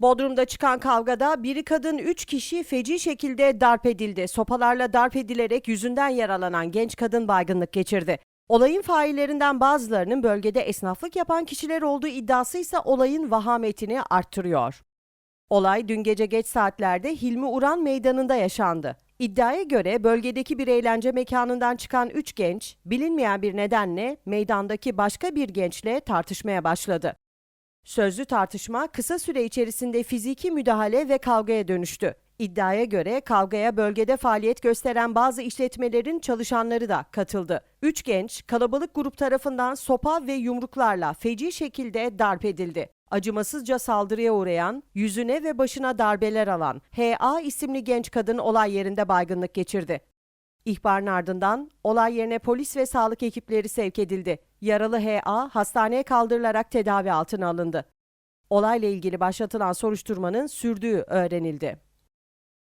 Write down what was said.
Bodrum'da çıkan kavgada biri kadın 3 kişi feci şekilde darp edildi. Sopalarla darp edilerek yüzünden yaralanan genç kadın baygınlık geçirdi. Olayın faillerinden bazılarının bölgede esnaflık yapan kişiler olduğu iddiası ise olayın vahametini arttırıyor. Olay dün gece geç saatlerde Hilmi Uran Meydanı'nda yaşandı. İddiaya göre bölgedeki bir eğlence mekanından çıkan 3 genç bilinmeyen bir nedenle meydandaki başka bir gençle tartışmaya başladı. Sözlü tartışma kısa süre içerisinde fiziki müdahale ve kavgaya dönüştü. İddiaya göre kavgaya bölgede faaliyet gösteren bazı işletmelerin çalışanları da katıldı. Üç genç kalabalık grup tarafından sopa ve yumruklarla feci şekilde darp edildi. Acımasızca saldırıya uğrayan, yüzüne ve başına darbeler alan H.A. isimli genç kadın olay yerinde baygınlık geçirdi. İhbarın ardından olay yerine polis ve sağlık ekipleri sevk edildi. Yaralı H.A. hastaneye kaldırılarak tedavi altına alındı. Olayla ilgili başlatılan soruşturmanın sürdüğü öğrenildi.